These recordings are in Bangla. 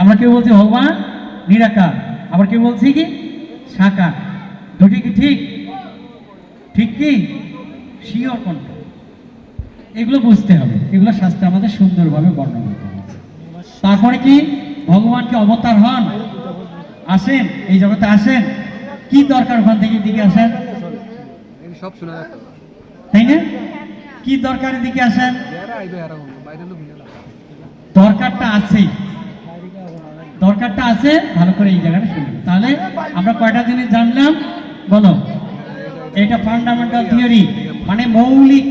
আমরা কেউ বলছি ভগবান? নিরাকার। আবার কেউ বলছি কি? সাকার। দুটি কি ঠিক? ঠিক কি? শিওর কোনটা? এগুলো বুঝতে হবে। এগুলো শাস্ত্রে আমাদের সুন্দরভাবে বর্ণনা করা আছে। তারপরে কি? ভগবানকে অবতার হন। আসেন এই জগতে আসেন। কি দরকার ওখান থেকে দিকে আসেন? সব শোনা তাই না? কি দরকার দিকে আসেন? দরকারটা আছেই। দরকারটা আছে, ভালো করে এই জায়গাটা শুনুন। তাহলে আমরা কয়টা জিনিস জানলাম? বলো। এটা ফান্ডামেন্টাল থিওরি মানে মৌলিক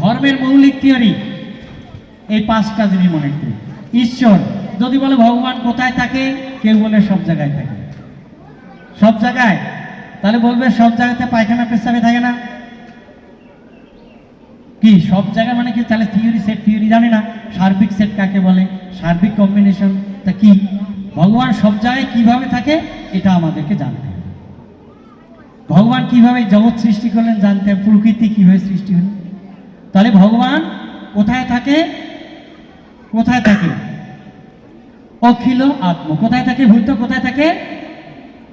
ধর্মের মৌলিক থিওরি এই পাঁচটা জিনিস মনে ঈশ্বর, যদি বলে ভগবান কোথায় থাকে, কেউ বলে সব জায়গায় থাকে। সব জায়গায়? তাহলে বলবে সব জায়গাতে পায়খানা, পেশাবে থাকে না। কি, সব জায়গায় মানে কি? তাহলে থিওরি সেট থিওরি জানে না। সার্বিক সেট কাকে বলে? সার্বিক কম্বিনেশন তা কি? ভগবান সব জায়গায় কীভাবে থাকে, এটা আমাদেরকে জানতে হবে। ভগবান কীভাবে জগৎ সৃষ্টি করলেন জানতে হবে, প্রকৃতি কীভাবে সৃষ্টি হলো। তাহলে ভগবান কোথায় থাকে? কোথায় থাকে? অখিল আত্ম। কোথায় থাকে ভূত? কোথায় থাকে?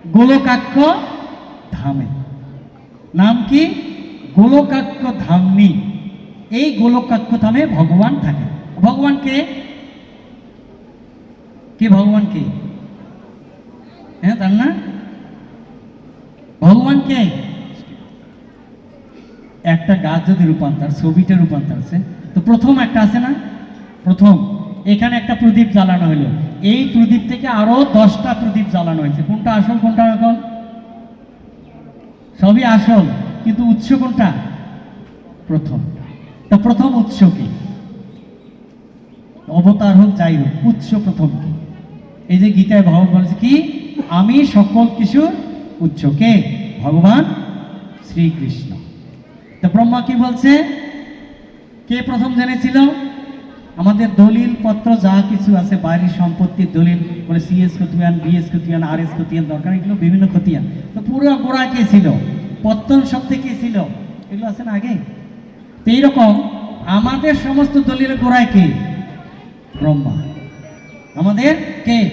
গোলকাক্ষ ধামে। নাম কি? গোলকাক্ষ ধামনি। এই গোলকাক্ষ ধামে ভগবান থাকে। ভগবান কে ভগবান কে? হ্যাঁ তার না ভগবান কে? একটা গাছ যদি রূপান্তর ছবিটা রূপান্তর আছে, তো প্রথম একটা আছে না? প্রথম। এখানে একটা প্রদীপ জ্বালানো হলো এই প্রদীপ থেকে আরও দশটা প্রদীপ জ্বালানো হয়েছে। কোনটা আসল, কোনটা এখন সবই আসল, কিন্তু উৎস কোনটা? প্রথম। তা প্রথম উৎস কি? অবতার হোক, যাই হোক, উৎস প্রথম কি? এই যে গীতায় ভগবান বলেছে কি? আমি সকল কিছুর উচ্চ কে? ভগবান শ্রীকৃষ্ণ। তা ব্রহ্মা কি বলছে? কে প্রথম জেনেছিল? আমাদের দলিল পত্র যা কিছু আছে, বাড়ির সম্পত্তির দলিল, বলে সিএস খতিয়ান বিএস খতিয়ান আর এস খতিয়ান দরকার, এগুলো বিভিন্ন খতিয়ান তো পুরো গোড়া কে ছিল? পত্তন শব্দে কে ছিল? এগুলো আছে না আগে? তো এইরকম আমাদের সমস্ত দলিলের গোড়ায় কে? ব্রহ্মা। আমাদের কে?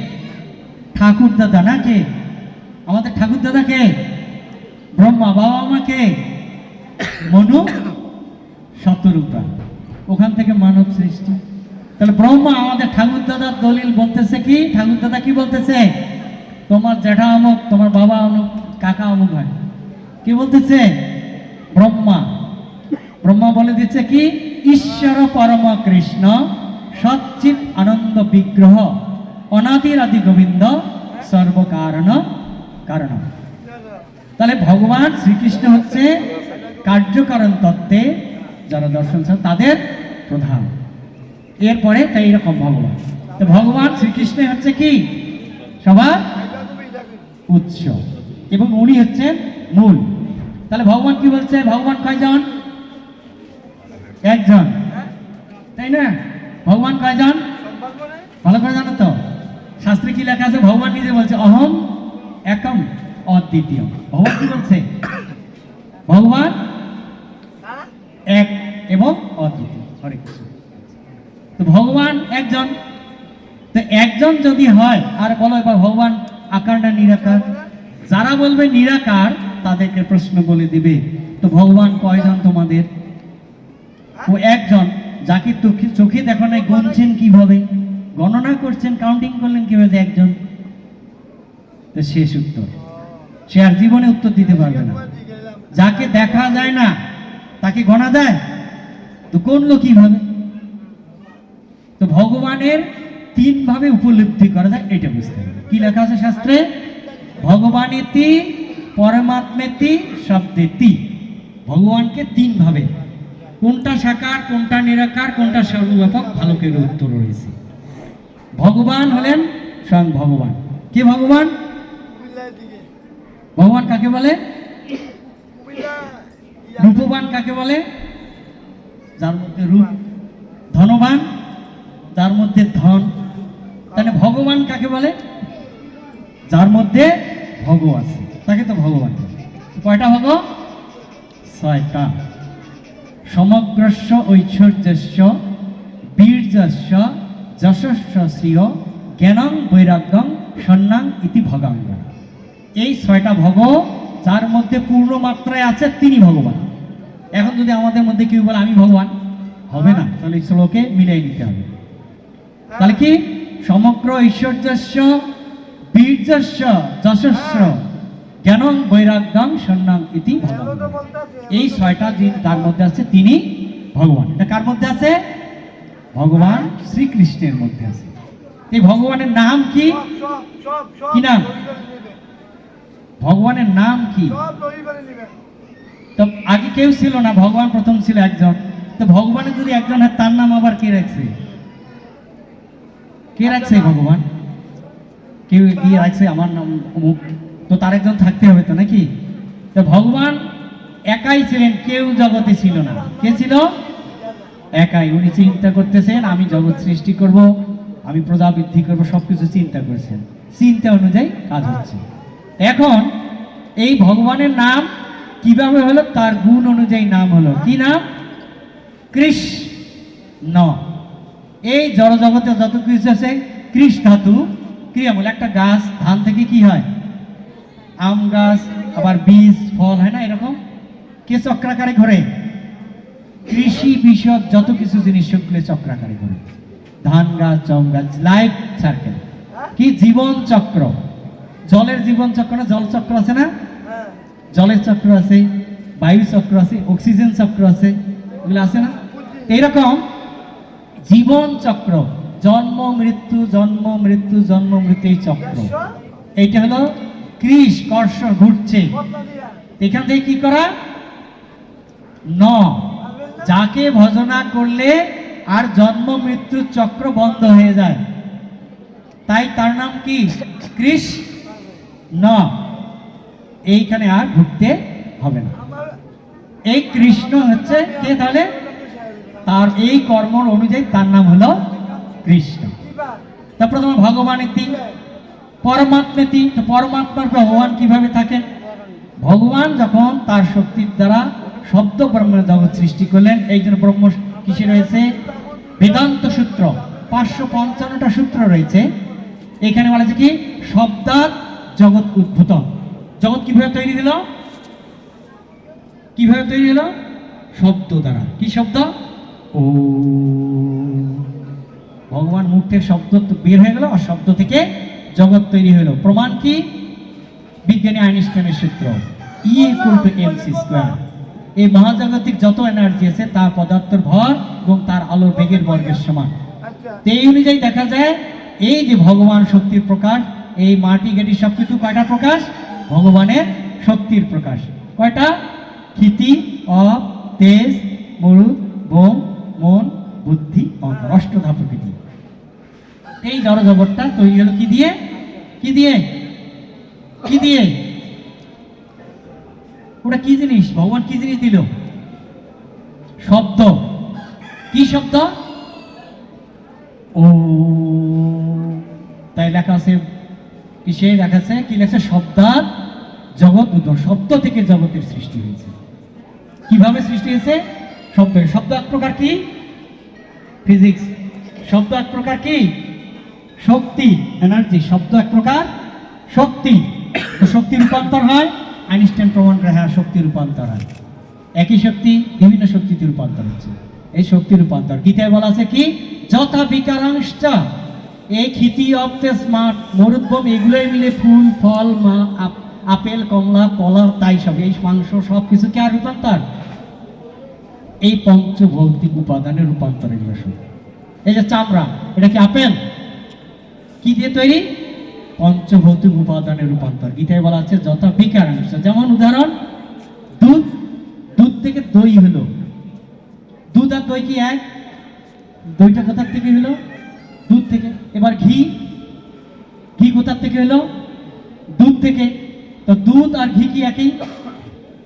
ঠাকুর দাদা না কে? আমাদের ঠাকুর দাদা কে? ব্রহ্মা বাবা মা কে? মনু শতরূপা। ওখান থেকে মানব সৃষ্টি। তাহলে ব্রহ্মা আমাদের ঠাকুর দাদার দলিল বলতেছে কি? ঠাকুর দাদা কি বলতেছে? তোমার জ্যাঠা অমুক, তোমার বাবা অমুক, কাকা অমুক হয়। কি বলতেছে? ব্রহ্মা। ব্রহ্মা বলে দিচ্ছে কি? ঈশ্বর পরম কৃষ্ণ। সচ্চিত আনন্দ বিগ্রহ অনাদির আদি গোবিন্দ, সর্বকারণ কারণ। তাহলে ভগবান শ্রীকৃষ্ণ হচ্ছে কার্যকারণ তত্ত্বে যারা দর্শন তাদের প্রধান। এরপরে তাই এরকম ভগবান। তো ভগবান শ্রীকৃষ্ণ হচ্ছে কি? সবার উৎস। এবং উনি হচ্ছেন মূল। তাহলে ভগবান কি বলছে? ভগবান কয়জন? একজন। তাই না? ভগবান কয়জন ভালো করে জানো তো। শাস্ত্রে কি লেখা আছে? ভগবান নিজে বলছে, অহম একম অদ্বিতীয় ভগবান কি বলছে? ভগবান এক এবং অদ্বিতীয়। হরে কৃষ্ণ। তো ভগবান একজন। তো একজন যদি হয়, আর বলো এবার ভগবান আকার না নিরাকার। যারা বলবে নিরাকার, তাদেরকে প্রশ্ন বলে দিবে। তো ভগবান কয়জন তোমাদের? ও একজন। যাকে চোখে দেখো নাই, গুনছেন কীভাবে? গণনা করছেন কাউন্টিং করলেন কীভাবে একজন? তো শেষ উত্তর। সে আর জীবনে উত্তর দিতে পারবে না। যাকে দেখা যায় না, তাকে গণা যায়? তো কোনলো কীভাবে তো ভগবানের তিন ভাবে উপলব্ধি করা যায়, এটা বুঝতে হবে। কি লেখা আছে শাস্ত্রে? ভগবানেতি, পরমাত্মেতি, শব্দেতি। ভগবানকে তিন ভাবে কোনটা সাকার, কোনটা নিরাকার, কোনটা সর্বব্যাপক, ভালো করে উত্তর রয়েছে। ভগবান হলেন স্বয়ং ভগবান। কে ভগবান? ভগবান কাকে বলে? রূপবান কাকে বলে? যার মধ্যে রূপ, ধনবান, যার মধ্যে ধন। তাহলে ভগবান কাকে বলে? যার মধ্যে ভগ আছে। তাকে তো ভগবান। কয়টা ভগ? ছয়টা। সমগ্রস্য ঐশ্বর্যস্য, বীর্যস্য যশস্য শ্রিয় জ্ঞানং বৈরাগ্যং সন্ন্যাং ইতি ভগাঙ্গ এই ছয়টা ভগ যার মধ্যে পূর্ণ মাত্রায় আছে তিনি ভগবান। এখন যদি আমাদের মধ্যে কেউ বলে, আমি ভগবান হবে না। তাহলে শ্লোকে মিলাই নিতে হবে। তাহলে কি? সমগ্র ঐশ্বর্যস্য, বীর্যস্য, যশস্য জ্ঞানং বৈরাগ্যং সন্ন্যাং ইতি এই ছয়টা দিন তার মধ্যে আছে তিনি ভগবান। এটা কার মধ্যে আছে? ভগবান শ্রীকৃষ্ণের মধ্যে আছে। এই ভগবানের নাম কি? কি নাম? ভগবানের নাম কি? তো আগে কেউ ছিল না ভগবান প্রথম ছিল একজন। তো ভগবানের যদি একজন হয় তার নাম আবার কে রাখছে? কে রাখছে ভগবান? কেউ গিয়ে রাখছে? আমার নাম অমুক। তো তার একজন থাকতে হবে তো নাকি? তো ভগবান একাই ছিলেন, কেউ জগতে ছিল না। কে ছিল? একাই। উনি চিন্তা করতেছেন, আমি জগৎ সৃষ্টি করব, আমি প্রজা বৃদ্ধি করব, সবকিছু চিন্তা করছেন। চিন্তা অনুযায়ী কাজ হচ্ছে। এখন এই ভগবানের নাম কীভাবে হলো? তার গুণ অনুযায়ী নাম হলো। কি নাম? কৃষ্ণ। এই জড়জগতে যত কিছু আছে কৃষ ধাতু, ক্রিয়ামূল। একটা গাছ, ধান থেকে কি হয়? আম গাছ, আবার বীজ, ফল, হয় না এরকম? কে চক্রাকারে ঘরে কৃষি বিষয়ক যত কিছু জিনিস সবগুলো চক্রাকারে ঘরে ধান গাছ চম গাছ লাইফ সার্কেল কি জীবন চক্র? জলের জীবন চক্র না, জল চক্র আছে না? জলের চক্র আছে, বায়ু চক্র আছে অক্সিজেন চক্র আছে, এগুলো আছে না? এইরকম জীবন চক্র, জন্ম, মৃত্যু জন্ম মৃত্যু জন্ম, মৃত্যু চক্র। এইটা হলো কৃষ কর্ষ ঘুরছে। এখান থেকে কি করা? ন। যাকে ভজনা করলে আর জন্ম মৃত্যুর চক্র বন্ধ হয়ে যায়। তাই তার নাম কি? কৃষ। ন। এইখানে আর ঘুরতে হবে না। এই কৃষ্ণ হচ্ছে কে তাহলে? তার এই কর্মর অনুযায়ী তার নাম হলো কৃষ্ণ। তারপরে তোমার ভগবানের তিন পরমাত্মা তিন তো পরমাত্মার ভগবান কীভাবে থাকেন? ভগবান যখন তার শক্তির দ্বারা শব্দ ব্রহ্মের জগৎ সৃষ্টি করলেন, এই জন্য ব্রহ্ম কিসে রয়েছে? বেদান্ত সূত্র, পাঁচশো পঞ্চান্নটা সূত্র রয়েছে। এখানে বলা আছে কি? শব্দাত জগৎ উদ্ভূত জগৎ কীভাবে তৈরি হলো? কীভাবে তৈরি হলো? শব্দ দ্বারা। কি শব্দ? ও। ভগবান থেকে শব্দ তো বের হয়ে গেল, আর শব্দ থেকে জগৎ তৈরি হলো প্রমাণ কি? বিজ্ঞানী আইনস্টাইনের সূত্র। E equal to m c square এই মহাজাগতিক যত এনার্জি আছে তা পদার্থের ভর এবং তার আলোর বেগের বর্গের সমান। এই অনুযায়ী দেখা যায় এই যে ভগবান শক্তির প্রকাশ এই মাটি গাটি সব কিছু কয়টা প্রকাশ? ভগবানের শক্তির প্রকাশ। কয়টা? ক্ষিতি অ তেজ মরুদ বোম মন বুদ্ধি অষ্টধা প্রকৃতি। এই জড় জগৎটা তৈরি হলো কি দিয়ে? কি দিয়ে? কি দিয়ে? ওটা কি জিনিস? ভগবান কি জিনিস দিল? শব্দ। কি শব্দ? ও। তাই লেখা আছে, কিসে লেখা আছে? কি লেখা শব্দাত জগৎ উদ্ভব। শব্দ থেকে জগতের সৃষ্টি হয়েছে। কীভাবে সৃষ্টি হয়েছে? শব্দ। শব্দ এক প্রকার কি? ফিজিক্স। শব্দ এক প্রকার কি? শক্তি এনার্জি শব্দ এক প্রকার। শক্তি শক্তি রূপান্তর হয়। আইনস্টাইন প্রমাণ করে হ্যাঁ শক্তি রূপান্তর হয়। একই শক্তি বিভিন্ন শক্তিতে রূপান্তর হচ্ছে। এই শক্তি রূপান্তর গীতায় বলা আছে কি? যথা বিকারাংশ এই অফ দ্য স্মার্ট মরুদ্ভম এগুলোই মিলে ফুল, ফল, মা আপেল, কমলা, কলা, তাই সব। এই মাংস সব কিছু কি আর রূপান্তর? এই পঞ্চভৌতিক উপাদানের রূপান্তর এগুলো এই যে চামড়া, এটা কি আপেল? কি দিয়ে তৈরি? পঞ্চভৌতিক উপাদানের রূপান্তর। গীতায় বলা আছে যত বিকারাংশ যেমন উদাহরণ, দুধ দুধ থেকে দই হলো। দুধ আর দই কি এক? দইটা কোথার থেকে হলো? দুধ থেকে। এবার ঘি ঘি কোথার থেকে হলো? দুধ থেকে। তো দুধ আর ঘি কি একই?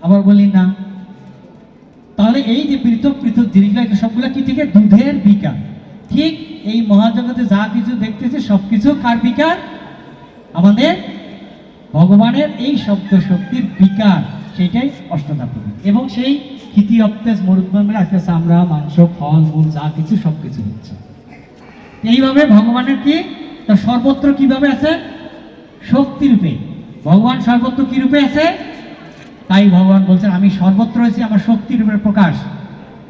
আবার বলি না। তাহলে এই যে পৃথক পৃথক জিনিসগুলো সবগুলো কি থেকে? দুধের বিকার। ঠিক এই মহাজগতে যা কিছু দেখতেছে, সবকিছু কার বিকার? আমাদের ভগবানের এই শব্দ শক্তির বিকার সেটাই অষ্টধাতু এবং সেই খিতি অপ্তেজ মরুদ্ভূমি আজকে চামড়া, মাংস, ফল, মূল, যা কিছু, সবকিছু হচ্ছে। এইভাবে ভগবানের কি? তা সর্বত্র কীভাবে আছে? শক্তি রূপে। ভগবান সর্বত্র কি রূপে আছে? তাই ভগবান বলছেন, আমি সর্বত্র আছি আমার শক্তি রূপের প্রকাশ।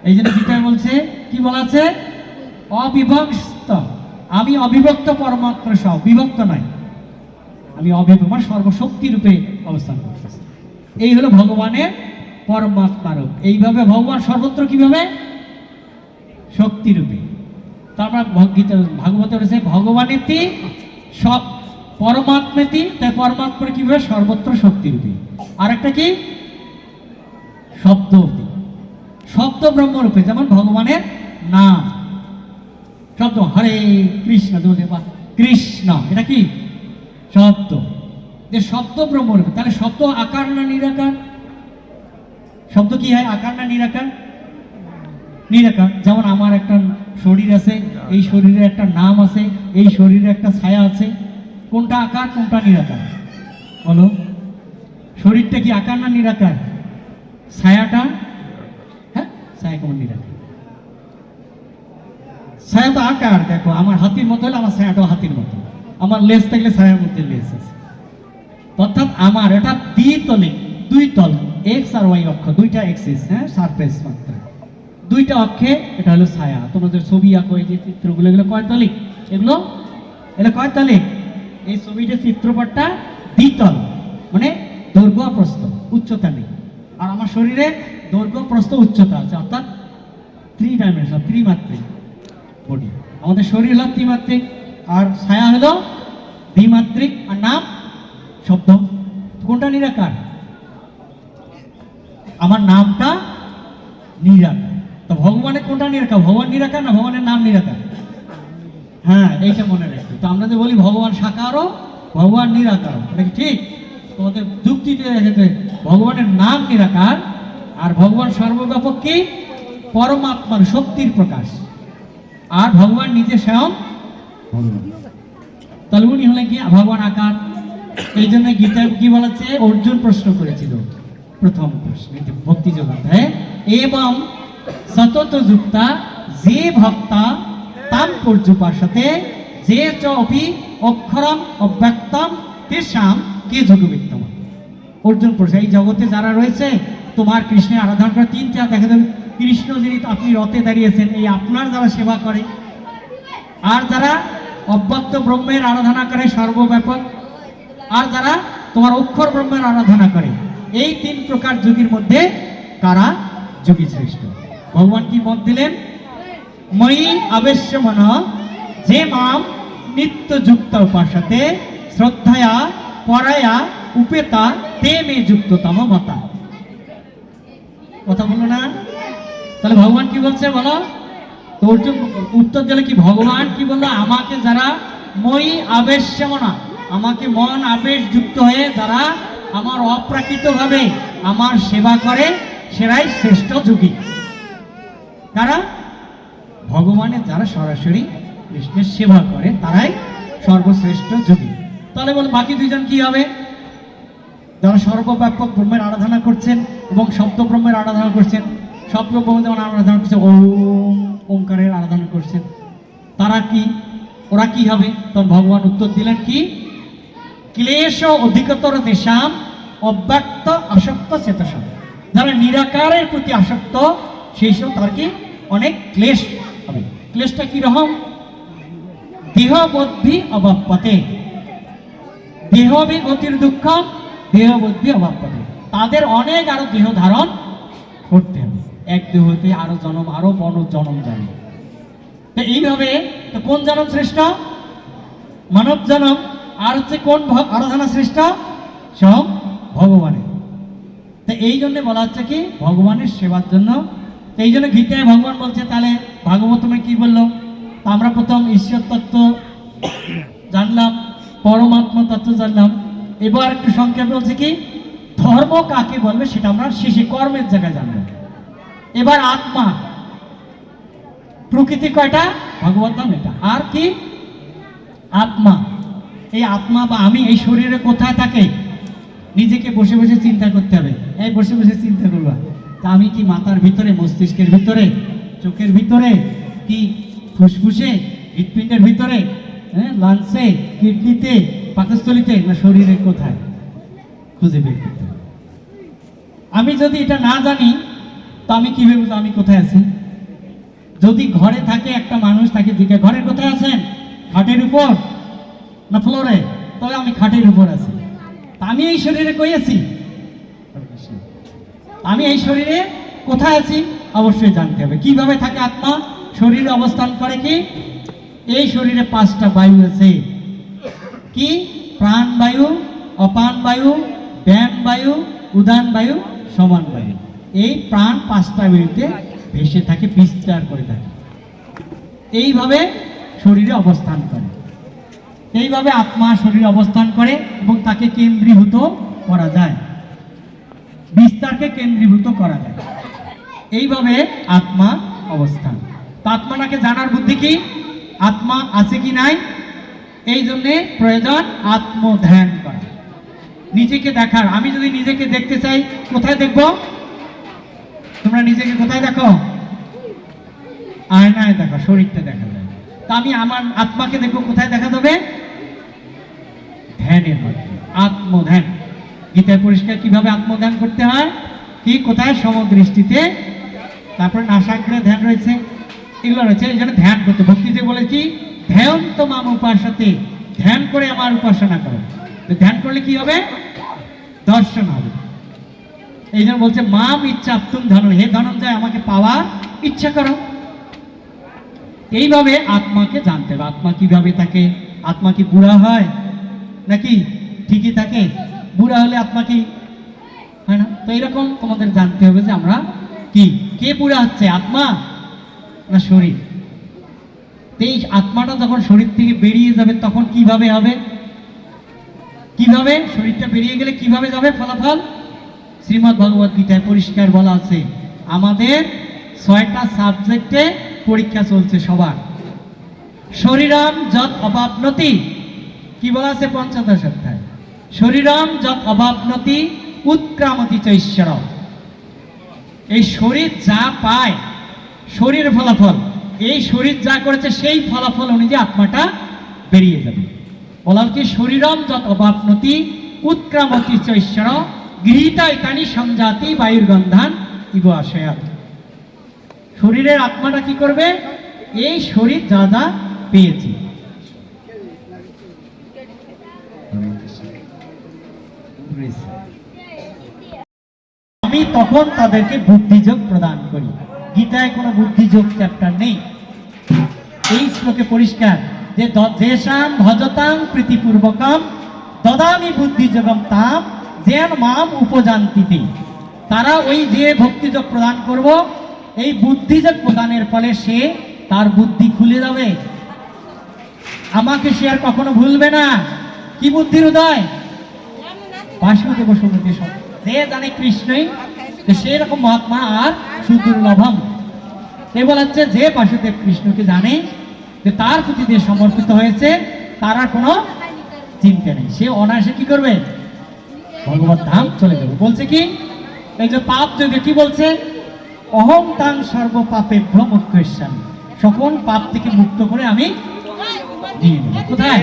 এই জন্য গীতায় বলছে, কি বলা আছে? অবিভক্ত। আমি অবিভক্ত পরমাত্মা সব বিভক্ত নাই আমি অবিভক্ত সর্বশক্তি রূপে অবস্থান করতেছি। এই হলো ভগবানের পরমাত্মা রূপ এইভাবে ভগবান সর্বত্র কীভাবে? শক্তি রূপে। তারপর গীতা ভাগবত রয়েছে ভগবানের ভগবানেতি সব পরমাত্মেতি তাই পরমাত্মার কীভাবে? সর্বত্র শক্তি রূপে। আর একটা কি? শব্দ শব্দ ব্রহ্মরূপে যেমন ভগবানের নাম। শব্দ হরে কৃষ্ণ দেবা কৃষ্ণ, এটা কি? শব্দ। যে শব্দ ব্রহ্মরূপে তাহলে শব্দ আকার না নিরাকার? শব্দ কি হয়, আকার না নিরাকার? নিরাকার। যেমন আমার একটা শরীর আছে, এই শরীরে একটা নাম আছে, এই শরীরে একটা ছায়া আছে। কোনটা আকার, কোনটা নিরাকার? বলো। শরীরটা কি আকার না নিরাকার? ছায়াটা? হ্যাঁ ছায়া কেমন নিরাকার? ছায়া তো আকার দেখো, আমার হাতির মতো হলে আমার ছায়াটাও হাতির মতো। আমার লেজ থাকলে ছায়ার মধ্যে লেজ আছে। অর্থাৎ আমার এটা দ্বিতলে দুই তল এক্স আর ওয়াই অক্ষ, দুইটা এক্সিস হ্যাঁ সারফেস মাত্র। দুইটা অক্ষে এটা হলো ছায়া। তোমাদের ছবি আঁকো, এই যে চিত্রগুলো, এগুলো কয় তলিক এগুলো? এটা কয় তলিক এই ছবিটা চিত্রপটটা দ্বিতল মানে দৈর্ঘ্য আর প্রস্থ, উচ্চতা নেই। আর আমার শরীরে দৈর্ঘ্য, প্রস্থ, উচ্চতা আছে, অর্থাৎ থ্রি ডাইমেনশন ত্রিমাত্রিক আমাদের শরীর হলো ত্রিমাত্রিক, আর ছায়া হলো দ্বিমাত্রিক, আর নাম শব্দ। কোনটা নিরাকার? আমার নামটা নিরাকার। তো ভগবানের কোনটা নিরাকার? ভগবান নিরাকার না ভগবানের নাম নিরাকার? হ্যাঁ এইটা মনে রাখবে। তো আমরা যে বলি ভগবান সাকারও, ভগবান নিরাকার এটা কি ঠিক? তোমাদের যুক্তিতে রেখেছে ভগবানের নাম নিরাকার, আর ভগবান সর্বব্যাপক কি? পরমাত্মার শক্তির প্রকাশ। আর ভগবান নিজে স্বয়ং উনি হলেন কি? ভগবান আকার। এই জন্য গীতায় কি বলেছে? অর্জুন প্রশ্ন করেছিল। প্রথম প্রশ্ন ভক্তি যোগ অধ্যায়ে এবং সতত যুক্তা যে ভক্তা তাম পর্যুপাশতে যে চ অপি অক্ষরম অব্যক্তম তেষাম কে যোগবিত্তম। অর্জুন প্রশ্ন এই জগতে যারা রয়েছে তোমার কৃষ্ণের আরাধনা করে তিনটা দেখা যাবে। কৃষ্ণ যিনি আপনি রথে দাঁড়িয়েছেন, এই আপনার যারা সেবা করে, আর যারা অব্যক্ত ব্রহ্মের আরাধনা করে সর্বব্যাপক, আর যারা তোমার অক্ষর ব্রহ্মের আরাধনা করে, এই তিন প্রকার যুগের মধ্যে কারা যোগী শ্রেষ্ঠ ভগবান কি মত দিলেন? মই আবেশ্য মন, যে মাম নিত্য যুক্ত উপাসতে, শ্রদ্ধায়া পরায়া উপেতা, তে মে যুক্ততম মতা। কথা বলো না? তাহলে ভগবান কি বলছে বলো? উত্তর দিলে কি ভগবান? কি বলল? আমাকে যারা মই আবেশ না, আমাকে মন আবেশ যুক্ত হয়ে যারা আমার অপ্রাকৃতভাবে আমার সেবা করে, সেরাই শ্রেষ্ঠ যোগী। কারা? ভগবানের যারা সরাসরি কৃষ্ণের সেবা করে, তারাই সর্বশ্রেষ্ঠ যোগী। তাহলে বল, বাকি দুইজন কি হবে? যারা সর্বব্যাপক ব্রহ্মের আরাধনা করছেন এবং শব্দ ব্রহ্মের আরাধনা করছেন শব্দ ব্রহ্ম যেমন আরাধনা করছে ওম ওঙ্কারের আরাধনা করছেন, তারা কি, ওরা কি হবে? তখন ভগবান উত্তর দিলেন কি? ক্লেশ অধিকতর দেশাম অব্যক্ত আসক্ত চেতসম। যারা নিরাকারের প্রতি আসক্ত, সেই সব তার কি? অনেক ক্লেশ হবে। ক্লেশটা কি রকম? দেহ বুদ্ধি অবাপ্যতে দেহ গতির দুঃখ, দেহ বুদ্ধি অভাব পাবে তাদের অনেক আরও দেহ ধারণ করতে হবে। এক দেহ হতে আরও জনম, আরও বড় জনম যাবে তো এইভাবে, তো কোন জনম শ্রেষ্ঠ? মানব জনম। আর হচ্ছে কোন আরাধনা শ্রেষ্ঠ? সব ভগবানের। তো এই জন্য বলা হচ্ছে কি, ভগবানের সেবার জন্য। তো এই জন্য গীতায় ভগবান বলছে, তাহলে ভাগবতমে কি বলল? তো আমরা প্রথম ঈশ্বর তত্ত্ব জানলাম, পরমাত্মা তত্ত্ব জানলাম। এবার একটু সংক্ষেপে বলছে কি, ধর্ম কাকে বলবে সেটা আমরা শেষে কর্মের জায়গায় জানব। এবার আত্মা। প্রকৃতি কয়টা? ভগবত নাম এটা। আর কি? আত্মা। এই আত্মা বা আমি এই শরীরে কোথায় থাকে? নিজেকে বসে বসে চিন্তা করতে হবে। এই বসে বসে চিন্তা করবা। তা আমি কি মাথার ভিতরে, মস্তিষ্কের ভিতরে, চোখের ভিতরে, কি ফুসফুসে, হৃৎপিণ্ডের ভিতরে হ্যাঁ লাঞ্চে কিডনিতে, পাকস্থলিতে, না শরীরে কোথায়? খুঁজে বের করতে আমি যদি এটা না জানি তো আমি কীভাবে বুঝব আমি কোথায় আছি? যদি ঘরে থাকে একটা মানুষ থাকে জিজ্ঞাসা ঘরের কোথায় আছেন? খাটের উপর না ফ্লোরে? তবে আমি খাটের উপর আছি। আমি এই শরীরে কই আছি? আমি এই শরীরে কোথায় আছি? অবশ্যই জানতে হবে। কীভাবে থাকে আত্মা? শরীরে অবস্থান করে কি? এই শরীরে পাঁচটা বায়ু আছে। কি? প্রাণ বায়ু, অপান বায়ু ব্যান বায়ু, উদান বায়ু, সমান বায়ু। এই প্রাণ পাঁচটা বায়ুতে ভেসে থাকে, বিস্তার করে থাকে। এইভাবে শরীরে অবস্থান করে। এইভাবে আত্মা শরীরে অবস্থান করে এবং তাকে কেন্দ্রীভূত করা যায়। বিস্তারকে কেন্দ্রীভূত করা যায়। এইভাবে আত্মা অবস্থান। তো আত্মাটাকে জানার বুদ্ধি কি? আত্মা আছে কি নাই? এই জন্যে প্রয়োজন আত্মধ্যান করা। নিজেকে দেখার। আমি যদি নিজেকে দেখতে চাই, কোথায় দেখব? তোমরা নিজেকে কোথায় দেখো? আয়নায় দেখো, শরীরটা দেখা যায়। তা আমি আমার আত্মাকে দেখব কোথায় দেখা যাবে? ধ্যানের মাধ্যমে আত্মধ্যান। গীতায় পরিষ্কার কীভাবে আত্মধ্যান করতে হয়? কি, কোথায়? সমদৃষ্টিতে। তারপরে নাসাগ্রে ধ্যান রয়েছে। এগুলো রয়েছে, এই জন্য ধ্যান করতে। ভক্তিতে বলে কি? ধ্যান তো মাম উপাসাতে। ধ্যান করে আমার উপাসনা করো। ধ্যান করলে কি হবে? দর্শন হবে। এই জন্য বলছে, মাম ইচ্ছা তুম ধন, হে ধনঞ্জয়, আমাকে পাওয়ার ইচ্ছা করো। এইভাবে আত্মাকে জানতে হবে। আত্মা কীভাবে থাকে আত্মা কি বুড়া হয় নাকি ঠিকই থাকে বুড়া হলে আত্মা কি, হয় না? তো এরকম তোমাদের জানতে হবে যে আমরা কি? কে বুড়া হচ্ছে, আত্মা না শরীর? এই আত্মাটা যখন শরীর থেকে বেরিয়ে যাবে, তখন কীভাবে হবে? কীভাবে? শরীরটা বেরিয়ে গেলে কীভাবে যাবে ফলাফল? শ্রীমৎ ভগবত গীতায় পরিষ্কার বলা আছে, আমাদের ছয়টা সাবজেক্টে পরীক্ষা চলছে সবার। শরীরাম যত অভাবনতি কি বলা আছে পঞ্চদশ অধ্যায়? শরীরাম যত অভাবনতি উৎক্রামতি চৈশ্বর এই শরীর যা পায়, শরীর ফলাফল, এই শরীর যা করেছে, সেই ফলাফল অনুযায়ী আত্মাটা বেরিয়ে যাবে। বলার কি, শরীরম যত অভাবনতি উৎক্রামতি চৈশ্বর গৃহীতা ইতানি সংজাতি বায়ুর গন্ধান ইব আশয়াত। শরীরের আত্মাটা কি করবে? এই শরীর যা যা পেয়েছি। আমি তখন তাদেরকে বুদ্ধিযোগ প্রদান করি। গীতায় কোনো বুদ্ধিযোগ চ্যাপ্টার নেই। এই শ্লোকে পরিষ্কার যে দ- যেষাম ভজতাং প্রীতিপূর্বকম, দদামি বুদ্ধিযোগম তাম যেন মাম উপজান্তিতে। তারা ওই যে ভক্তিযোগ প্রদান করব, এই বুদ্ধিযোগ প্রদানের ফলে সে তার বুদ্ধি খুলে যাবে। আমাকে সে আর কখনো ভুলবে না। কি বুদ্ধির উদয়? বাসুদেব সমুদ্রে যে জানে কৃষ্ণই সেই রকম মহাত্মা আর সুদুর্লভম। এ বলা হচ্ছে যে বাসুদেব কৃষ্ণকে জানে, যে তার প্রতি যে সমর্পিত হয়েছে, তারা কোনো চিন্তা নেই। সে অনায়াসে কি করবে? ভগবত ধাম চলে যাবে। বলছে কি? এই যে পাপ যোগে কি বলছে? অহং তাং সর্ব পাপে ভ্রমক্ষেশ্বাম সকল পাপ থেকে মুক্ত করে আমি নিয়ে নেব। কোথায়?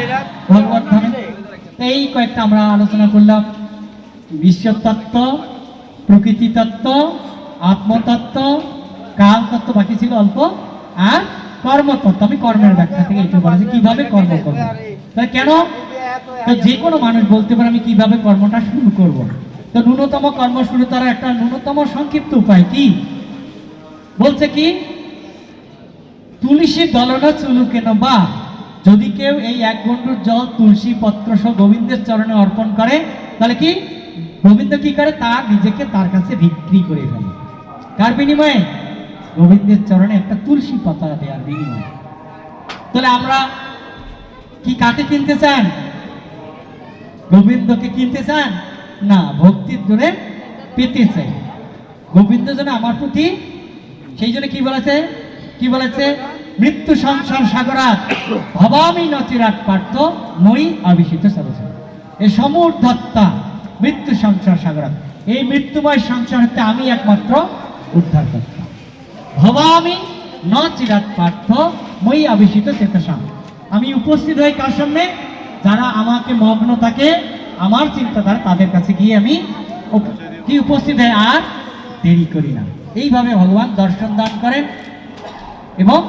ভগবত ধামে। এই কয়েকটা আমরা আলোচনা করলাম। ঈশ্বর তত্ত্ব প্রকৃতি তত্ত্ব আত্মতত্ত্ব কাল তত্ত্ব বাকি ছিল অল্প, আর কর্মতত্ত্ব। আমি কর্মের ব্যাখ্যা থেকে একটু বলেছি। কীভাবে কর্ম করব? কেন? তো যে কোনো মানুষ বলতে পারে, আমি কীভাবে কর্মটা শুরু করব। তো ন্যূনতম কর্ম শুরু করার একটা ন্যূনতম সংক্ষিপ্ত উপায় কি? বলছে কি, তুলসী দলন চুলু কেন বা? যদি কেউ এই এক গন্ডুর জল তুলসী পত্র সহ গোবিন্দের চরণে অর্পণ করে, তাহলে কি? গোবিন্দ কি করে? তার নিজেকে তার কাছে বিক্রি করে ফেলে। কার বিনিময়ে? গোবিন্দের চরণে একটা তুলসী পাতা দেওয়ার বিনিময়ে। তাহলে আমরা কি কাকে কিনতে চান? গোবিন্দকে কিনতে চান? না, ভক্তির জোরে পেতে চাই। গোবিন্দ যেন আমার প্রতি, সেই জন্য কি বলেছে? কি বলেছে? মৃত্যু সংসার সাগরাত, ভবামি নচিরাট পার্থ, মই আবিষিত সরসর এ সমুর্ধত্তা মৃত্যু সংসার সাগরাত। এই মৃত্যুময় সংসার হতে আমি একমাত্র উদ্ধার করতাম ভবামি ন চিরাত পার্থ, মই আবিষিত চেতসাম আমি উপস্থিত হই কার সামনে? যারা আমাকে মগ্ন থাকে, আমার চিন্তাধারা তাদের কাছে গিয়ে আমি কি উপস্থিত হয় আর দেরি করি না। এইভাবে ভগবান দর্শন দান করেন এবং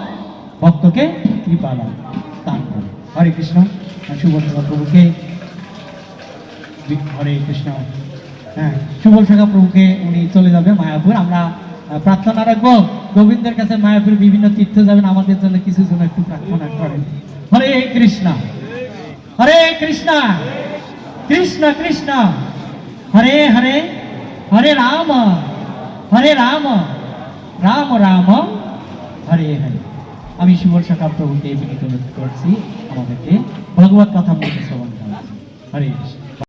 ভক্তকে কৃপা দান দান করেন। হরে কৃষ্ণ সুবর্ণ প্রভুকে। হরে কৃষ্ণ। হ্যাঁ সুবল প্রভুকে উনি চলে যাবে মায়াপুর। আমরা প্রার্থনা রাখব। গোবিন্দের কাছে মায়াপুর বিভিন্ন তীর্থ যাবেন। আমাদের জন্য কিছু জন একটু প্রার্থনা করেন। হরে কৃষ্ণ। হরে কৃষ্ণ। কৃষ্ণ কৃষ্ণ। হরে হরে। হরে রাম। হরে রাম। রাম রাম। হরে হরে। আমি সুবল সখা প্রভুকে বিনীত করছি আমাদেরকে ভগবত কথা বলতে শ্রবণ করাচ্ছি হরে কৃষ্ণ।